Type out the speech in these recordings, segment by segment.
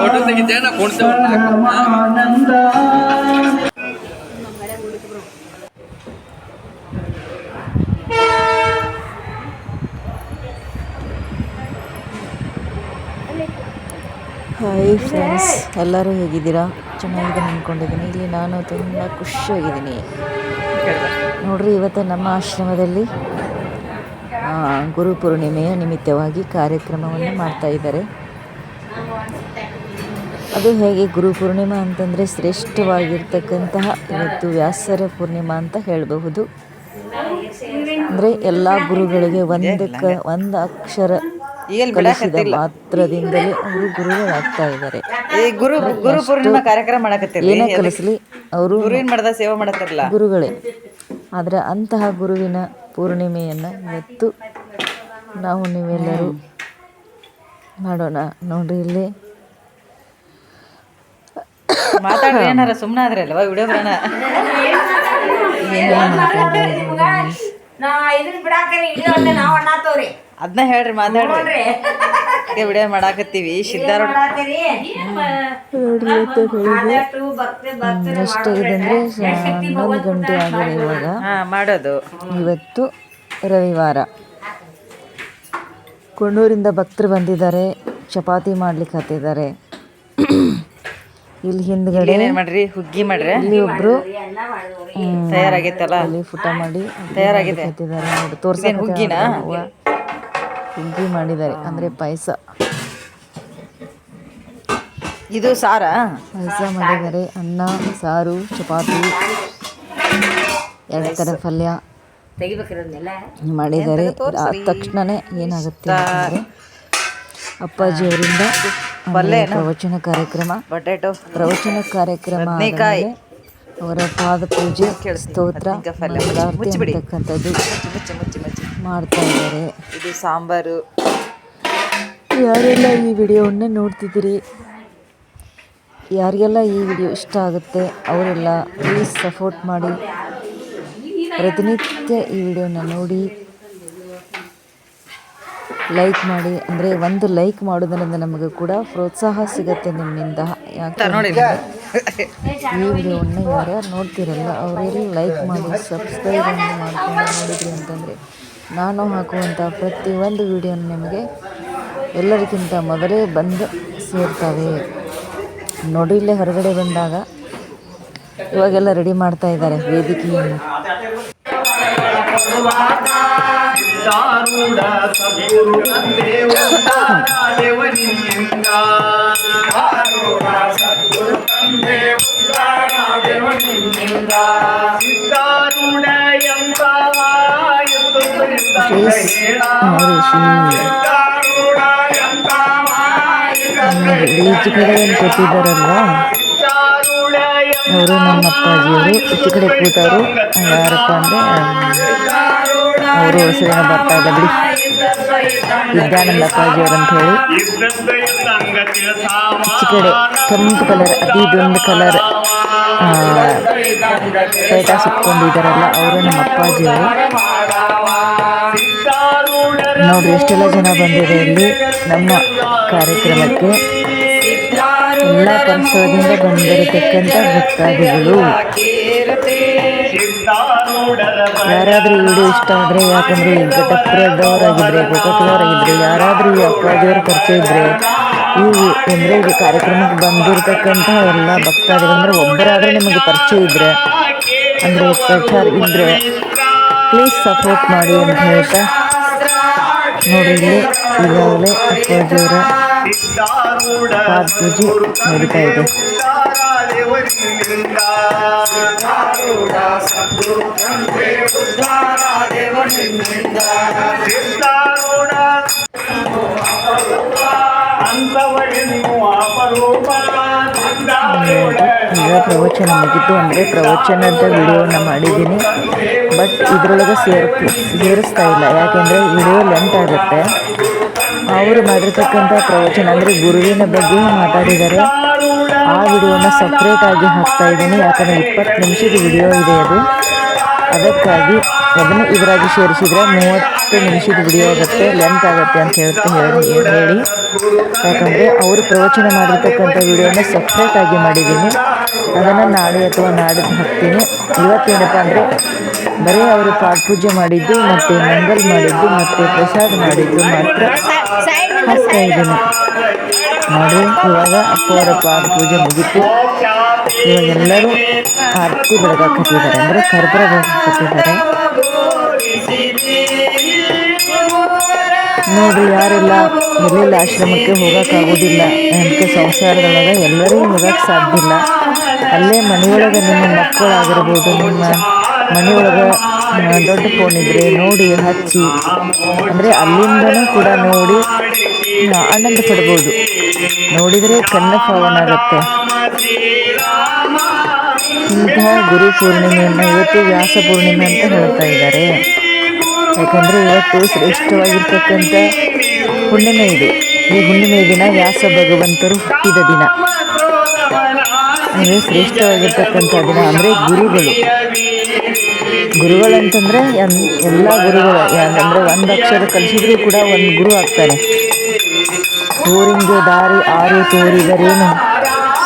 Photo ಕುಣ್ತು hi friends ಎಲ್ಲರೂ ಹೇಗಿದ್ದೀರಾ? ಚೆನ್ನಾಗಿದೆ ಅಂದ್ಕೊಂಡಿದ್ದೀನಿ ಇಲ್ಲಿ ನಾನು ತುಂಬ ಖುಷಿಯಾಗಿದ್ದೀನಿ. ನೋಡ್ರಿ, ಇವತ್ತು ನಮ್ಮ ಆಶ್ರಮದಲ್ಲಿ ಗುರು ಪೂರ್ಣಿಮೆಯ ನಿಮಿತ್ತವಾಗಿ ಕಾರ್ಯಕ್ರಮವನ್ನು ಮಾಡ್ತಾ ಇದ್ದಾರೆ. ಅದು ಹೇಗೆ ಗುರು ಪೂರ್ಣಿಮಾ ಅಂತಂದರೆ ಶ್ರೇಷ್ಠವಾಗಿರ್ತಕ್ಕಂತಹ ಇವತ್ತು ವ್ಯಾಸರ ಪೂರ್ಣಿಮಾ ಅಂತ ಹೇಳಬಹುದು. ಅಂದರೆ ಎಲ್ಲ ಗುರುಗಳಿಗೆ ಒಂದಕ್ಕೆ ಒಂದು ಅಕ್ಷರ ಕಲಿಸಿದ ಮಾತ್ರದಿಂದಲೇ ಅವರು ಗುರುಗಳಾಗ್ತಾ ಇದ್ದಾರೆ. ಗುರು ಗುರು ಪೂರ್ಣಿಮಾ ಕಾರ್ಯಕ್ರಮ ಮಾಡಕತ್ತೀರಿ ಏನೇ ಕಲಿಸಲಿ ಅವರು ಗುರುಗಳೇ. ಆದರೆ ಅಂತಹ ಗುರುವಿನ ಪೂರ್ಣಿಮೆಯನ್ನು ಇವತ್ತು ನಾವು ನೀವೆಲ್ಲರೂ ಮಾಡೋಣ. ನೋಡ್ರಿ ಇಲ್ಲಿ. ಮಾತಾಡ್ರಿ ಏನಾರ ಸುಮ್ಮನೆ ಆದ್ರೆ ಅಲ್ವಾ? ವಿಡಿಯೋ ಬರೋಣ ಅದನ್ನ ಹೇಳ್ರಿ ಮಾತಾಡ್ರಿ. ವಿಡಿಯೋ ಮಾಡಾಕತ್ತೀವಿ. ಸಿದ್ಧಾರ ಎಷ್ಟು ಆದಷ್ಟು ಭಕ್ತಿ ಭಕ್ತಿ ಎಷ್ಟಾಗಿದೆ ಅಂದರೆ ಹನ್ನೊಂದು ಗಂಟೆ ಆಗಿದೆ ಇವಾಗ ಹಾ ಮಾಡೋದು. ಇವತ್ತು ರವಿವಾರ. ಕೊಂಡೂರಿಂದ ಭಕ್ತರು ಬಂದಿದ್ದಾರೆ ಚಪಾತಿ ಮಾಡ್ಲಿಕ್ಕೆ ಹತ್ತಿದ್ದಾರೆ. ಇಲ್ಲಿ ಹಿಂದ್ಗಡೆ ಮಾಡ್ರಿ? ಹುಗ್ಗಿ ಮಾಡ್ರಿ? ಇಲ್ಲಿ ಒಬ್ರು ತಯಾರಾಗೈತಲ್ಲ ಅಲ್ಲಿ ಫುಟ ಮಾಡಿ ತಯಾರಾಗಿದೆ. ಹತ್ತಿದ್ದಾರೆ ನೋಡಿ ತೋರ್ಸ ಹುಗ್ಗಿನ? ಹುಗ್ಗಿ ಮಾಡಿದ್ದಾರೆ ಅಂದ್ರೆ ಪಾಯಸ. ಇದು ಸಾರ? ಪಾಯಸ ಮಾಡಿದ್ದಾರೆ ಅನ್ನ ಸಾರು ಚಪಾತಿ ಎರಡು ಥರ ಪಲ್ಯ. ತೆಗಿಬೇಕಿರೋದ್ನೆಲ್ಲ ಮಾಡಿದ್ದಾರೆ. ಆದ ತಕ್ಷಣನೇ ಏನಾಗುತ್ತೆ ಅಪ್ಪಾಜಿ ಅವರಿಂದ ಪ್ರವಚನ ಕಾರ್ಯಕ್ರಮ. ಪೊಟ್ಯಾಟೋ ಪ್ರವಚನ ಕಾರ್ಯಕ್ರಮ. ಆದ್ಮೇಲೆ ಅವರ ಪಾದ ಪೂಜೆ ಸ್ತೋತ್ರ. ಅಂತಕ್ಕಂಥದ್ದು ಮಾಡ್ತಾ ಇದ್ದಾರೆ. ಇದು ಸಾಂಬಾರು. ಯಾರೆಲ್ಲ ಈ ವಿಡಿಯೋವನ್ನು ನೋಡ್ತಿದ್ದೀರಿ? ಯಾರಿಗೆಲ್ಲ ಈ ವಿಡಿಯೋ ಇಷ್ಟ ಆಗುತ್ತೆ ಅವರೆಲ್ಲ ಪ್ಲೀಸ್ ಸಪೋರ್ಟ್ ಮಾಡಿ. ಪ್ರತಿನಿತ್ಯ ಈ ವಿಡಿಯೋನ ನೋಡಿ ಲೈಕ್ ಮಾಡಿ ಅಂದರೆ ಒಂದು ಲೈಕ್ ಮಾಡೋದರಿಂದ ನಮಗೆ ಕೂಡ ಪ್ರೋತ್ಸಾಹ ಸಿಗುತ್ತೆ ನಿಮ್ಮಿಂದ. ಯಾಕೆ ಈ ವಿಡಿಯೋವನ್ನು ಯಾರ್ಯಾರು ನೋಡ್ತಿರಲ್ಲ ಅವರೆಲ್ಲ ಲೈಕ್ ಮಾಡಿ ಸಬ್ಸ್ಕ್ರೈಬ್ ಮಾಡ್ಕೊಂಡು ನೋಡಿದ್ರಿ ಅಂತಂದರೆ ನಾನು ಹಾಕುವಂಥ ಪ್ರತಿಯೊಂದು ವಿಡಿಯೋನ ನಿಮಗೆ ಎಲ್ಲರಿಗಿಂತ ಮೊದಲೇ ಬಂದು ಸೇರ್ತವೆ. ನೋಡಿ ಇಲ್ಲೇ ಹೊರಗಡೆ ಬಂದಾಗ ಇವಾಗೆಲ್ಲ ರೆಡಿ ಮಾಡ್ತಾ ಇದ್ದಾರೆ ವೇದಿಕೆಯನ್ನು. ಸಿದ್ಧಾರೂಢ ಸದ್ಗುರು ತಂದೆ ಉದ್ಧಾರ ದೇವನಿಂದ ಸದ್ಗುರು ತಂದೆ ಉದ್ಧಾರ ದೇವನಿಂದ ಸಿದ್ಧಾರೂಢ ಎಂಬ ಎಂದು ಪ್ಲೀಸ್ ನೋಡಿ ಸಿದ್ಧಾರೂಢ ಎಂಬ ಈಚೆ ಕಡೆ ಏನು ಕೂತಿದ್ದಾರಲ್ವಾ ಸಿದ್ಧಾರೂಢ ಅವರು ನಮ್ಮ ಅಪ್ಪಾಜಿಯವರು ಈಚೆ ಕಡೆ ಕೂತವರು ಯಾರಪ್ಪ ಅಂದರೆ ಅವರು ವರ್ಷದಿಂದ ಬರ್ತಾ ಇಲ್ಲ ಬಿಡಿ. ವಿದ್ಯಾನಂದ ಅವರು ಅಂತ ಹೇಳಿ. ಕಡೆ ಕೆಂಪು ಕಲರ್, ಅತಿ ದೊಂದು ಕಲರ್ ಪೇಟ ಸುತ್ಕೊಂಡಿದ್ದಾರಲ್ಲ ಅವರು ನಮ್ಮ ಅಪ್ಪಾಜಿಯವರು ನೋಡ್ರಿ, ಎಷ್ಟೆಲ್ಲ ಜನ ಬಂದಿದೆ ಇಲ್ಲಿ ನಮ್ಮ ಕಾರ್ಯಕ್ರಮಕ್ಕೆ. ಎಲ್ಲ ಪರಿಸರದಿಂದ ಬಂದಿರತಕ್ಕಂಥ ಭಕ್ತಾದಿಗಳು. ಯಾರಾದರೂ ವಿಡಿಯೋ ಇಷ್ಟ ಆದರೆ ಯಾಕಂದರೆ ಈ ಘಟಪ್ರದವರಾಗಿದ್ದರೆ ಆಗಿದ್ರೆ ಯಾರಾದರೂ ಅಪ್ಪಾಜಿಯವರ ಪರಿಚಯ ಇದ್ದರೆ ಈ ಅಂದರೆ ಇದು ಕಾರ್ಯಕ್ರಮಕ್ಕೆ ಬಂದಿರತಕ್ಕಂಥ ಎಲ್ಲ ಭಕ್ತಾದಿಗಳು ಅಂದ್ರೆ ಒಬ್ಬರಾದ್ರೆ ನಿಮಗೆ ಪರಿಚಯ ಇದ್ದರೆ ಅಂದರೆ ಪ್ರಚಾರ ಇದ್ದರೆ ಪ್ಲೀಸ್ ಸಪೋರ್ಟ್ ಮಾಡಿ ಅಂತ ಹೇಳ್ತಾ ನೋಡಿ ಇಲ್ಲಿ ಈಗಾಗಲೇ ಅಪ್ಪಾಜಿಯವರ ಪಾದ ಪೂಜೆ ನಡೀತಾ ಇದೆ. ಈಗ ಪ್ರವಚನ ಮುಗಿತು ಅಂದರೆ ಪ್ರವಚನದ ವಿಡಿಯೋನ ಮಾಡಿದ್ದೀನಿ. ಬಟ್ ಇದರೊಳಗೆ ಸೇರ್ ಸೇರಿಸ್ತಾ ಇಲ್ಲ. ಯಾಕೆಂದರೆ ವಿಡಿಯೋ ಲೆಂತ್ ಆಗುತ್ತೆ. ಅವರು ಮಾಡಿರ್ತಕ್ಕಂಥ ಪ್ರವಚನ ಅಂದರೆ ಗುರುವಿನ ಬಗ್ಗೆ ಮಾತಾಡಿದ್ದಾರೆ. ಆ ವಿಡಿಯೋನ ಸಪ್ರೇಟಾಗಿ ಹಾಕ್ತಾ ಇದ್ದೀನಿ. ಯಾಕಂದರೆ ಇಪ್ಪತ್ತು ನಿಮಿಷದ ವಿಡಿಯೋ ಇದೆ ಅದು. ಅದಕ್ಕಾಗಿ ಅದನ್ನು ಇದರಾಗಿ ಸೇರಿಸಿದ್ರೆ ಮೂವತ್ತು ನಿಮಿಷದ ವಿಡಿಯೋ ಆಗುತ್ತೆ ಲೆಂತ್ ಆಗುತ್ತೆ ಅಂತ ಹೇಳ್ತಾ ಹೇಳಿ ಹೇಳಿ? ಯಾಕಂದರೆ ಅವರು ಪ್ರವಚನ ಮಾಡಿರ್ತಕ್ಕಂಥ ವಿಡಿಯೋನ ಸಪ್ರೇಟಾಗಿ ಮಾಡಿದ್ದೀನಿ. ಅದನ್ನು ನಾಳೆ ಅಥವಾ ನಾಡಿದ್ದು ಹಾಕ್ತೀನಿ. ಇವತ್ತೇನಪ್ಪ ಅಂದರೆ ಬರೀ ಅವರು ಪಾಠ ಪೂಜೆ ಮಾಡಿದ್ದು ಮತ್ತು ಮಂಗಲ್ ಮಾಡಿದ್ದು ಮತ್ತು ಪ್ರಸಾದ ಮಾಡಿದ್ದು ಮಾತ್ರ ಹಾಕ್ತಾ ಇದ್ದೀನಿ. ನೋಡಿ ಇವಾಗ ಪಾಠ ಪೂಜೆ ಮುಗಿತು. ಇವಾಗ ಎಲ್ಲರೂ ಆರತಿ ಬೆಳಗಾಕತ್ತಿದ್ದಾರೆ ಅಂದರೆ ಕರ್ಬರ ಬೆಳಗಾಕತ್ತಿದ್ದಾರೆ ನೋಡಿ, ಯಾರೆಲ್ಲ ಎಲ್ಲೆಲ್ಲ ಆಶ್ರಮಕ್ಕೆ ಹೋಗೋಕ್ಕಾಗೋದಿಲ್ಲ ಅಂತ ಸಂಸಾರದೊಳಗೆ ಎಲ್ಲರೂ ಹೋಗಕ್ಕೆ ಸಾಧ್ಯ ಇಲ್ಲ. ಅಲ್ಲೇ ಮನೆಯೊಳಗೆ ನಿಮ್ಮ ಮಕ್ಕಳಾಗಿರ್ಬೋದು, ನಿಮ್ಮ ಮನೆಯೊಳಗೆ ದೊಡ್ಡ ಫೋನ್ ಇದ್ದರೆ ನೋಡಿ ಹಚ್ಚಿ. ಅಂದರೆ ಅಲ್ಲಿಂದನೂ ಕೂಡ ನೋಡಿ ಆನಂದ ಪಡ್ಬೋದು. ನೋಡಿದರೆ ಕಣ್ಣ ಪಾವನಾಗುತ್ತೆ ಇಂತಹ ಗುರು ಪೂರ್ಣಿಮೆಯನ್ನು ಇವತ್ತು ವ್ಯಾಸ ಪೂರ್ಣಿಮೆ ಅಂತ ಹೇಳ್ತಾ ಇದ್ದಾರೆ. ಯಾಕಂದರೆ ಇವತ್ತು ಶ್ರೇಷ್ಠವಾಗಿರ್ತಕ್ಕಂಥ ಹುಣ್ಣಿಮೆ ಇದೆ. ಈ ಹುಣ್ಣಿಮೆ ದಿನ ವ್ಯಾಸ ಭಗವಂತರು ಹುಟ್ಟಿದ ದಿನ. ಅಂದರೆ ಶ್ರೇಷ್ಠವಾಗಿರ್ತಕ್ಕಂಥ ದಿನ ಅಂದರೆ ಗುರುಗಳು. ಗುರುಗಳಂತಂದರೆ ಎನ್, ಎಲ್ಲ ಗುರುಗಳು. ಅಂದರೆ ಒಂದು ಅಕ್ಷರ ಕಲಿಸಿದ್ರು ಕೂಡ ಒಂದು ಗುರು ಆಗ್ತಾರೆ. ಊರಿಂಗೆ ದಾರಿ ಆರು ತೋರಿದರೇನು?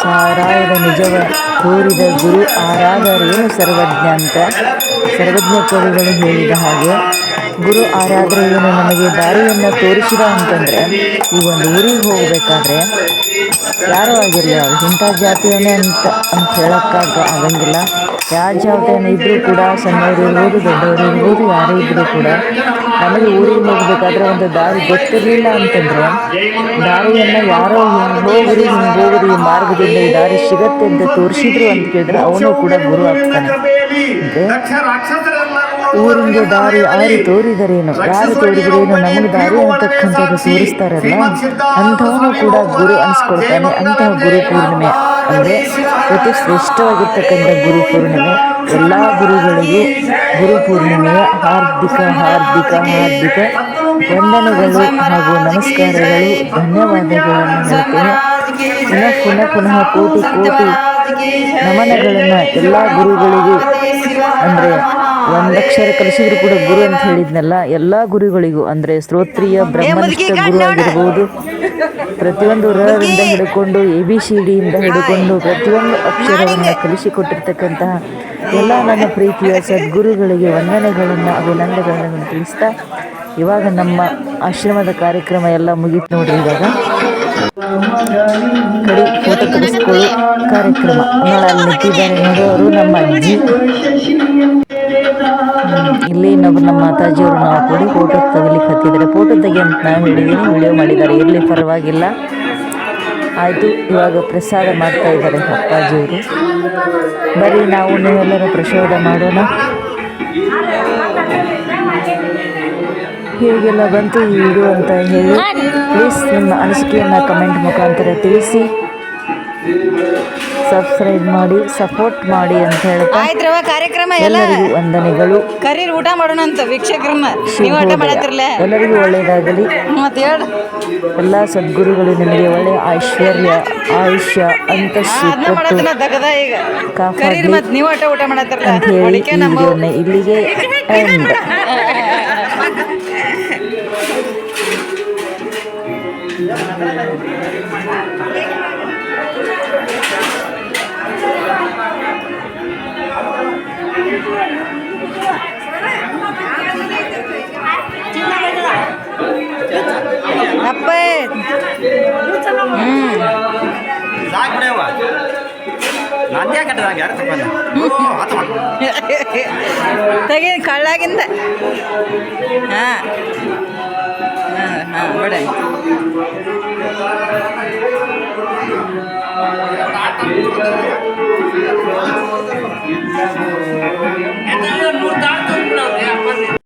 ಸಾರಾಯದ ನಿಜವ ತೋರಿದ ಗುರು ಆರಾದರೇನು ಸರ್ವಜ್ಞ ಅಂತ ಸರ್ವಜ್ಞ ಕವಿಗಳು ಹೇಳಿದ ಹಾಗೆ ಗುರು ಆರಾದರೆ ಏನು ನಮಗೆ ದಾರಿಯನ್ನು ತೋರಿಸಿದ ಅಂತಂದರೆ ಈ ಒಂದು ಊರಿಗೆ ಹೋಗಬೇಕಾದ್ರೆ ಯಾರೋ ಆಗಿರಲಿ ಅವ್ರು ಇಂಥ ಜಾತಿಯವನೇ ಅಂತ ಅಂತ ಹೇಳೋಕ್ಕಾಗ ಆಗಂಗಿಲ್ಲ. ಯಾವ ಇದ್ದರೂ ಕೂಡ ಸಣ್ಣವರು ಇರ್ಬೋದು, ದೊಡ್ಡವರು ಇರ್ಬೋದು, ಯಾರೇ ಇದ್ದರೂ ಕೂಡ ನಮಗೆ ಊರಿಗೆ ಹೋಗಬೇಕಾದ್ರೆ ಒಂದು ದಾರಿ ಗೊತ್ತಿರಲಿಲ್ಲ ಅಂತಂದರೆ ದಾರಿಯನ್ನು ಯಾರೋ ಹಿಂಗೆ ಹೋಗ್ರಿ ಹಿಂಗೆ ಮಾರ್ಗದಿಂದ ಈ ದಾರಿ ಸಿಗತ್ತೆ ಅಂತ ತೋರಿಸಿದ್ರು ಅಂತ ಕೇಳಿದ್ರೆ ಅವನು ಕೂಡ ಗುರು ಆಗ್ತಾನೆ. ಊರಿಗೆ ದಾರಿ ಯಾರು ತೋರಿದರೇನು? ಯಾರು ತೋರಿದ್ರೇನು? ನಮಗೆ ದಾರಿ ಅಂತಕ್ಕಂಥದ್ದು ತೋರಿಸ್ತಾರಲ್ಲ ಅಂತವನು ಕೂಡ ಗುರು ಅನಿಸ್ಕೊಳ್ತಾನೆ, ಅಂತಹ ಗುರು ಪೂರ್ಣಿಮೆ. ಅಂದರೆ ಅತಿ ಶ್ರೇಷ್ಠವಾಗಿರ್ತಕ್ಕಂಥ ಗುರು ಪೂರ್ಣಿಮೆ. ಎಲ್ಲ ಗುರುಗಳಿಗೂ ಗುರು ಪೂರ್ಣಿಮೆಯ ಹಾರ್ದಿಕ ಹಾರ್ದಿಕ ಹಾರ್ದಿಕ ವಂದನೆಗಳು ಹಾಗೂ ನಮಸ್ಕಾರಗಳು. ಧನ್ಯವಾದಗಳನ್ನು ಹೇಳ್ತೇನೆ. ಪುನಃ ಪುನಃ ಪುನಃ ಕೋಟಿ ಕೋಟಿ ನಮನಗಳನ್ನು ಎಲ್ಲ ಗುರುಗಳಿಗೂ ಅಂದರೆ ಒಂದಕ್ಷರ ಕಲಿಸಿದ್ರು ಕೂಡ ಗುರು ಅಂತ ಹೇಳಿದ್ನಲ್ಲ ಎಲ್ಲ ಗುರುಗಳಿಗೂ ಅಂದರೆ ಸ್ತೋತ್ರೀಯ ಬ್ರಹ್ಮನಿಷ್ಠ ಗುರು ಆಗಿರ್ಬೋದು ಪ್ರತಿಯೊಂದು ರಿಂದ ಹಿಡ್ಕೊಂಡು ಎ ಬಿ ಸಿ ಡಿಯಿಂದ ಹಿಡ್ಕೊಂಡು ಪ್ರತಿಯೊಂದು ಅಕ್ಷರವನ್ನು ಕಲಿಸಿಕೊಟ್ಟಿರ್ತಕ್ಕಂತಹ ಎಲ್ಲ ನನ್ನ ಪ್ರೀತಿಯ ಸದ್ಗುರುಗಳಿಗೆ ವಂದನೆಗಳನ್ನು ಅಭಿನಂದನೆಗಳನ್ನು ತಿಳಿಸ್ತಾ ಇವಾಗ ನಮ್ಮ ಆಶ್ರಮದ ಕಾರ್ಯಕ್ರಮ ಎಲ್ಲ ಮುಗೀತು ನೋಡ್ರಿ ಇವಾಗ. ಕಡೆ ಫೋಟೋ ತೆಗೆಸ್ಕೊಳ್ಳೋ ಕಾರ್ಯಕ್ರಮ ನಿಂತಿದ್ದಾರೆ ನೋಡೋರು ನಮ್ಮ ಅಜ್ಜಿ. ಇಲ್ಲಿ ಇನ್ನೊಬ್ರು ನಮ್ಮ ಮಾತಾಜಿಯವರು ನಾವು ಕೂಡಿ ಫೋಟೋ ತೆಗಿಲಿಕ್ಕೆ ಹತ್ತಿದ್ದಾರೆ ಫೋಟೋ ತೆಗಿ ಅಂತ ನಾವು ಹೇಳಿದ್ದೀನಿ ವಿಡಿಯೋ ಮಾಡಿದ್ದಾರೆ. ಇರಲಿ ಪರವಾಗಿಲ್ಲ. ಆಯಿತು, ಇವಾಗ ಪ್ರಸಾದ ಮಾಡ್ತಾ ಇದ್ದಾರೆ ಅಪ್ಪಾಜಿಯವರು. ಬರೀ ನಾವು ನೀವೆಲ್ಲರೂ ಪ್ರಸಾದ ಮಾಡೋಣ. ಹೀಗೆಲ್ಲ ಬಂತು ಈ ವಿಡಿಯೋ ಅಂತ ಹೇಳಿ. ಪ್ಲೀಸ್ ನಿಮ್ಮ ಅನಿಸಿಕೆಯನ್ನು ಕಮೆಂಟ್ ಮುಖಾಂತರ ತಿಳಿಸಿ. ಸಬ್ಸ್ಕ್ರೈಬ್ ಮಾಡಿ ಸಪೋರ್ಟ್ ಮಾಡಿ ಅಂತ ಹೇಳ್ತಾ ಆಯ್ತ್ರವ ಕಾರ್ಯಕ್ರಮ ಎಲ್ಲ ಎಲ್ಲರಿಗೂ ವಂದನೆಗಳು. ಕರೀರ್ ಊಟ ಮಾಡೋಣ ಅಂತ ವೀಕ್ಷಕರನ್ನ. ನೀವು ಊಟ. ಎಲ್ಲರಿಗೂ ಒಳ್ಳೆಯದಾಗಲಿ. ಮತ್ತೆ ಹೇಳು. ಎಲ್ಲ ಸದ್ಗುರುಗಳು ನಿಮಗೆ ಒಳ್ಳೆಯ ಐಶ್ವರ್ಯ ಆಯುಷ್ಯ ಅಂತ ಮತ್ತೆ ನೀವು ಊಟ ಊಟ ಮಾಡತ್ತಿರ್ಲ? ಅಂತ ಹೇಳಿ ನಮ್ಮ ಇಲ್ಲಿಗೆ ಎಂಡ್ ಅಪ್ಪ ಹ್ಮ್ ಸಾಕು ಬಿಡವ ನಂದೇ ಕಟ್ಟದಾಗ ಯಾರು ಮಾಡು ತೆಗಿ ಕಳ್ಳಾಗಿಂದ. ಹಾ. ಹಾ ಹಾ ಬಿಡ. Thank.